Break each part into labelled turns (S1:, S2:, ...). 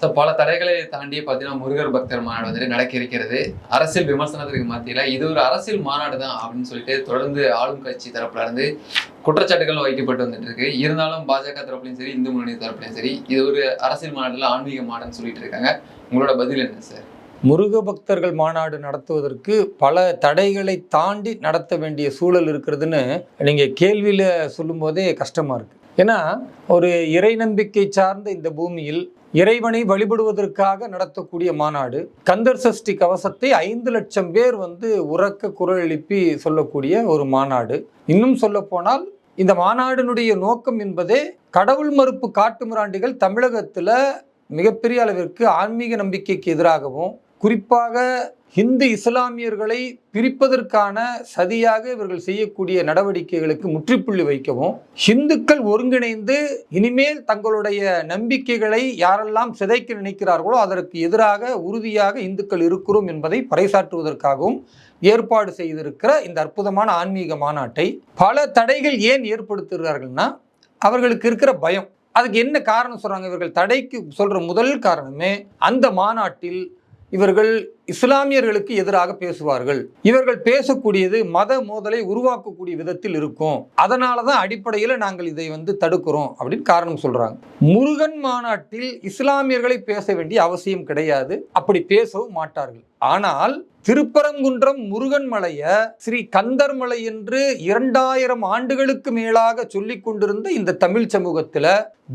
S1: So பல தடைகளை தாண்டி பார்த்தீங்கன்னா முருகர் பக்தர் மாநாடு வந்துட்டு நடக்க இருக்கிறது. அரசியல் விமர்சனத்திற்கு மத்தியில் இது ஒரு அரசியல் மாநாடு தான் அப்படின்னு சொல்லிட்டு தொடர்ந்து ஆளும் கட்சி தரப்புல இருந்து குற்றச்சாட்டுகள் வைக்கப்பட்டு வந்துட்டு இருக்கு. இருந்தாலும் பாஜக தரப்புலையும் சரி இந்து முன்னணி தரப்புலையும் சரி இது ஒரு அரசியல் மாநாடுல ஆன்மீக மாநாடுன்னு சொல்லிட்டு இருக்காங்க. உங்களோட பதில் என்ன சார்
S2: முருக பக்தர்கள் மாநாடு நடத்துவதற்கு பல தடைகளை தாண்டி நடத்த வேண்டிய சூழல் இருக்கிறதுன்னு நீங்கள் கேள்வியில் சொல்லும்போதே கஷ்டமாக இருக்குது ஏன்னா ஒரு இறை நம்பிக்கை சார்ந்த இந்த பூமியில் இறைவனை வழிபடுவதற்காக நடத்தக்கூடிய மாநாடு. கந்தர் சஷ்டி கவசத்தை ஐந்து லட்சம் பேர் வந்து உறக்க குரல் எழுப்பி சொல்லக்கூடிய ஒரு மாநாடு. இன்னும் சொல்லப்போனால் இந்த மாநாடினுடைய நோக்கம் என்பதே கடவுள் மறுப்பு காட்டுமிராண்டிகள் தமிழகத்தில் மிகப்பெரிய அளவிற்கு ஆன்மீக நம்பிக்கைக்கு எதிராகவும் குறிப்பாக இந்து இஸ்லாமியர்களை பிரிப்பதற்கான சதியாக இவர்கள் செய்யக்கூடிய நடவடிக்கைகளுக்கு முற்றுப்புள்ளி வைக்கவும் இந்துக்கள் ஒருங்கிணைந்து இனிமேல் தங்களுடைய நம்பிக்கைகளை யாரெல்லாம் சிதைக்க நினைக்கிறார்களோ அதற்கு எதிராக உறுதியாக இந்துக்கள் இருக்கிறோம் என்பதை பறைசாற்றுவதற்காகவும் ஏற்பாடு செய்திருக்கிற இந்த அற்புதமான ஆன்மீக மாநாட்டை பல தடைகள் ஏன் ஏற்படுத்துகிறார்கள்னா அவர்களுக்கு இருக்கிற பயம். அதுக்கு என்ன காரணம் சொல்றாங்க? இவர்கள் தடைக்கு சொல்ற முதல் காரணமே அந்த மாநாட்டில் இவர்கள் இஸ்லாமியர்களுக்கு எதிராக பேசுவார்கள். இவர்கள் பேசக்கூடியது மத மோதலை உருவாக்கக்கூடிய விதத்தில் இருக்கும். அதனால தான் அடிப்படையில் நாங்கள் இதை வந்து தடுக்கிறோம் அப்படின்னு காரணம் சொல்றாங்க. முருகன் மாநாட்டில் இஸ்லாமியர்களை பேச வேண்டிய அவசியம் கிடையாது. அப்படி பேசவும் மாட்டார்கள். ஆனால் திருப்பரங்குன்றம் முருகன் மலைய ஸ்ரீ கந்தர் மலை என்று இரண்டாயிரம் ஆண்டுகளுக்கு மேலாக சொல்லிக் கொண்டிருந்த இந்த தமிழ் சமூகத்துல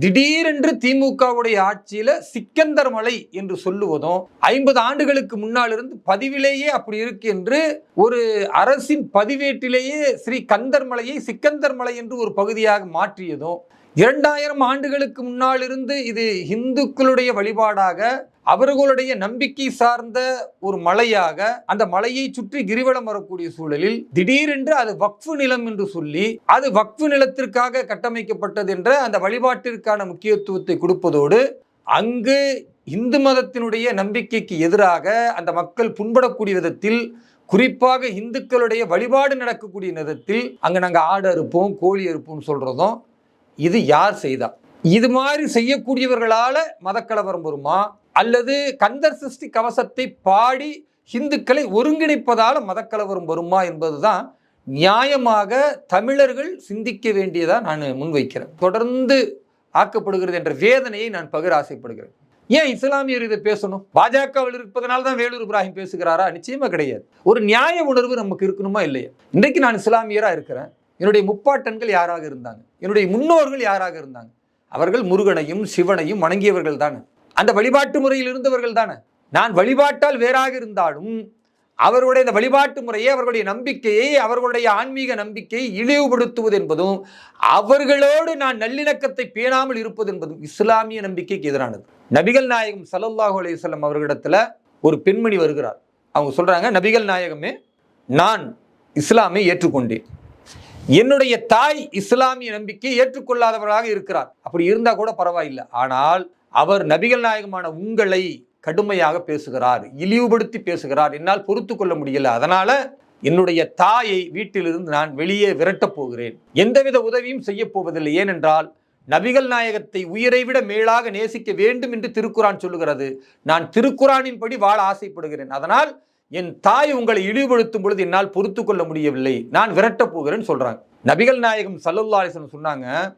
S2: திடீரென்று திமுகவுடைய ஆட்சியில சிக்கந்தர் மலை என்று சொல்லுவதும் ஐம்பது ஆண்டுகளுக்கு முன்னாடி இருந்து பதிவிலேயே அப்படி இருக்கு என்று ஒரு அரசின் பதிவேட்டிலேயே ஸ்ரீ கந்தர் மலையை சிக்கந்தர் மலை என்று ஒரு பகுதியாக மாற்றியதும் இரண்டாயிரம் ஆண்டுகளுக்கு முன்னால் இருந்து இது இந்துக்களுடைய வழிபாடாக அவர்களுடைய நம்பிக்கை சார்ந்த ஒரு மலையாக அந்த மலையை சுற்றி கிரிவலம் வரக்கூடிய சூழலில் திடீரென்று அது வக்ஃபு நிலம் என்று சொல்லி அது வக்ஃபு நிலத்திற்காக கட்டமைக்கப்பட்டது என்ற அந்த வழிபாட்டிற்கான முக்கியத்துவத்தை கொடுப்பதோடு அங்கு இந்து மதத்தினுடைய நம்பிக்கைக்கு எதிராக அந்த மக்கள் புண்படக்கூடிய விதத்தில் குறிப்பாக இந்துக்களுடைய வழிபாடு நடக்கக்கூடிய விதத்தில் அங்கே நாங்கள் ஆடு அறுப்போம் கோழி அறுப்போம்னு சொல்கிறதும் இது யார் செய்தா? இது மாதிரி செய்யக்கூடியவர்களால் மதக்கலவரம் வருமா? அல்லது கந்தர் சிருஷ்டி கவசத்தை பாடி இந்துக்களை ஒருங்கிணைப்பதால் மதக்கலவரம் வருமா என்பதுதான் நியாயமாக தமிழர்கள் சிந்திக்க வேண்டியதாக நான் முன்வைக்கிறேன். தொடர்ந்து ஆக்கப்படுகிறது என்ற வேதனையை நான் பகிர ஆசைப்படுகிறேன். ஏன் இஸ்லாமியர் இதை பேசணும்? பாஜகவில் இருப்பதனால தான் வேலூர் இப்ராஹிம் பேசுகிறாரா? நிச்சயமா கிடையாது. ஒரு நியாய உணர்வு நமக்கு இருக்கணுமா இல்லையா? இன்றைக்கு நான் இஸ்லாமியராக இருக்கிறேன். என்னுடைய முப்பாட்டன்கள் யாராக இருந்தாங்க? என்னுடைய முன்னோர்கள் யாராக இருந்தாங்க? அவர்கள் முருகனையும் சிவனையும் வணங்கியவர்கள் தானே. அந்த வழிபாட்டு முறையில் இருந்தவர்கள் தானே. நான் வழிபாட்டால் வேறாக இருந்தாலும் அவர்களுடைய இந்த வழிபாட்டு முறையை அவர்களுடைய நம்பிக்கையை அவர்களுடைய ஆன்மீக நம்பிக்கையை இழிவுபடுத்துவது என்பதும் அவர்களோடு நான் நல்லிணக்கத்தை பேணாமல் இருப்பது என்பதும் இஸ்லாமிய நம்பிக்கைக்கு எதிரானது. நபிகள் நாயகம் ஸல்லல்லாஹு அலையம் அவர்களிடத்துல ஒரு பெண்மணி வருகிறார். அவங்க சொல்றாங்க நபிகள் நாயகமே நான் இஸ்லாமை ஏற்றுக்கொண்டேன். என்னுடைய தாய் இஸ்லாமிய நம்பிக்கையை ஏற்றுக்கொள்ளாதவராக இருக்கிறார். அப்படி இருந்தா கூட பரவாயில்லை. ஆனால் அவர் நபிகள் நாயகமான உங்களை கடுமையாக பேசுகிறார் இழிவுபடுத்தி பேசுகிறார். என்னால் பொறுத்து கொள்ள முடியல. அதனால என்னுடைய தாயை வீட்டிலிருந்து நான் வெளியே விரட்டப் போகிறேன். எந்தவித உதவியும் செய்ய போவதில்லை. ஏனென்றால் நபிகள் நாயகத்தை உயிரை விட மேலாக நேசிக்க வேண்டும் என்று திருக்குறான் சொல்லுகிறது. நான் திருக்குறானின்படி வாழ ஆசைப்படுகிறேன். அதனால் என் தாய் உங்களை இழிவுபடுத்தும் பொழுது என்னால் பொறுத்து கொள்ள முடியவில்லை. நான் விரட்டப் போகிறேன்னு சொல்றாங்க. நபிகள் நாயகம் சல்லல்லா சொன்னாங்க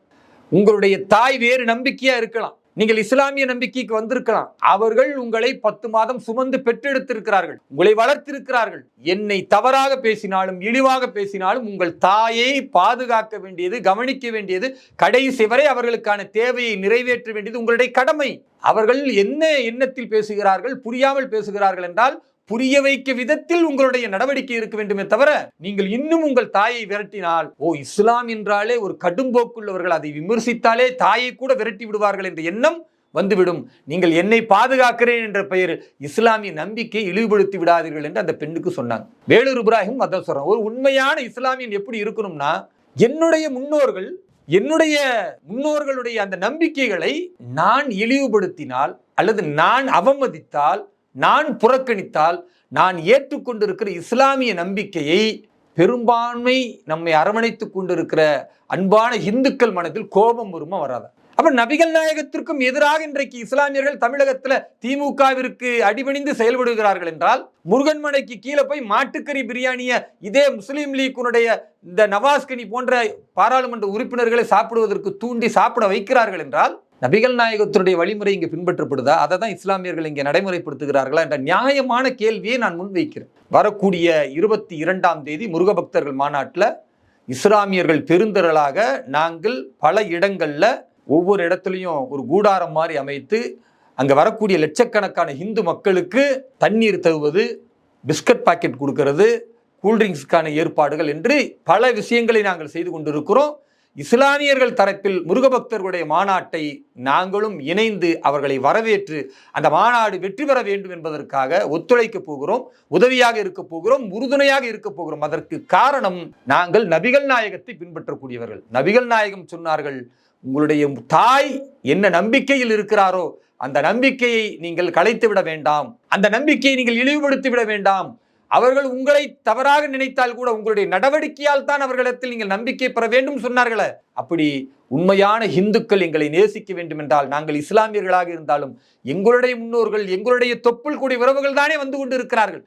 S2: உங்களுடைய தாய் வேறு நம்பிக்கையா இருக்கலாம். நீங்கள் இஸ்லாமிய நம்பிக்கைக்கு வந்திருக்கலாம். அவர்கள் உங்களை பத்து மாதம் சுமந்து பெற்றெடுத்திருக்கிறார்கள். உங்களை வளர்த்திருக்கிறார்கள். என்னை தவறாக பேசினாலும் இழிவாக பேசினாலும் உங்கள் தாயை பாதுகாக்க வேண்டியது கவனிக்க வேண்டியது கடைசி வரை அவர்களுக்கான தேவையை நிறைவேற்ற வேண்டியது உங்களுடைய கடமை. அவர்கள் என்ன எண்ணத்தில் பேசுகிறார்கள் புரியாமல் பேசுகிறார்கள் என்றால் புரிய வைக்க விதத்தில் உங்களுடைய நடவடிக்கை இருக்க வேண்டுமே தவிர நீங்கள் இன்னும் உங்கள் தாயை விரட்டினால் ஓ இஸ்லாம் என்றாலே ஒரு கடும்போக்குள்ளவர்கள் அதை விமர்சித்தாலே தாயை கூட விரட்டி விடுவார்கள் என்ற எண்ணம் வந்துவிடும். நீங்கள் என்னை பாதுகாக்கிறேன் என்ற பெயர் இஸ்லாமிய நம்பிக்கையை இழிவுபடுத்தி விடாதீர்கள் என்று அந்த பெண்ணுக்கு சொன்னாங்க. வேலூர் இப்ராஹிம் அதான் சொல்றாங்க ஒரு உண்மையான இஸ்லாமியன் எப்படி இருக்கணும்னா என்னுடைய முன்னோர்கள் என்னுடைய முன்னோர்களுடைய அந்த நம்பிக்கைகளை நான் இழிவுபடுத்தினால் அல்லது நான் அவமதித்தால் நான் புறக்கணித்தால் நான் ஏற்றுக்கொண்டிருக்கிற இஸ்லாமிய நம்பிக்கையை பெரும்பான்மை நம்மை அரவணைத்து கொண்டிருக்கிற அன்பான இந்துக்கள் மனதில் கோபம் வருமா வராத? அப்ப நபிகள் நாயகத்திற்கும் எதிராக இன்றைக்கு இஸ்லாமியர்கள் தமிழகத்துல திமுகவிற்கு அடிபணிந்து செயல்படுகிறார்கள் என்றால் முருகன்மனைக்கு கீழே போய் மாட்டுக்கறி பிரியாணிய இதே முஸ்லீம் லீக்குனுடைய இந்த நவாஸ்கனி போன்ற பாராளுமன்ற உறுப்பினர்களை சாப்பிடுவதற்கு தூண்டி சாப்பிட வைக்கிறார்கள் என்றால் நபிகள் நாயகத்தினுடைய வழிமுறை இங்கே பின்பற்றப்படுதா? அதை தான் இஸ்லாமியர்கள் இங்கே நடைமுறைப்படுத்துகிறார்களா என்ற நியாயமான கேள்வியை நான் முன்வைக்கிறேன். வரக்கூடிய இருபத்தி இரண்டாம் தேதி முருக பக்தர்கள் மாநாட்டில் இஸ்லாமியர்கள் பெருந்திரளாக நாங்கள் பல இடங்களில் ஒவ்வொரு இடத்துலையும் ஒரு கூடாரம் மாதிரி அமைத்து அங்கே வரக்கூடிய லட்சக்கணக்கான இந்து மக்களுக்கு தண்ணீர் தருவது பிஸ்கட் பாக்கெட் கொடுக்கறது கூல்ட்ரிங்க்ஸுக்கான ஏற்பாடுகள் என்று பல விஷயங்களை நாங்கள் செய்து கொண்டிருக்கிறோம். இஸ்லாமியர்கள் தரப்பில் முருகபக்தர்களுடைய மாநாட்டை நாங்களும் இணைந்து அவர்களை வரவேற்று அந்த மாநாடு வெற்றி பெற வேண்டும் என்பதற்காக ஒத்துழைக்க போகிறோம் உதவியாக இருக்க போகிறோம் உறுதுணையாக இருக்க போகிறோம். அதற்கு காரணம் நாங்கள் நபிகள் நாயகத்தை பின்பற்றக்கூடியவர்கள். நபிகள் நாயகம் சொன்னார்கள் உங்களுடைய தாய் என்ன நம்பிக்கையில் இருக்கிறாரோ அந்த நம்பிக்கையை நீங்கள் கலைத்து விட வேண்டாம். அந்த நம்பிக்கையை நீங்கள் இழிவுபடுத்தி விட வேண்டாம். அவர்கள் உங்களை தவறாக நினைத்தால் கூட உங்களுடைய நடவடிக்கையால் தான் அவர்களிடத்தில் நீங்கள் நம்பிக்கை பெற வேண்டும் சொன்னார்களே. அப்படி உண்மையான இந்துக்கள் எங்களை நேசிக்க வேண்டும் என்றால் நாங்கள் இஸ்லாமியர்களாக இருந்தாலும் எங்களுடைய முன்னோர்கள் எங்களுடைய தொப்புள் கூடிய உறவுகள் தானே வந்து கொண்டு இருக்கிறார்கள்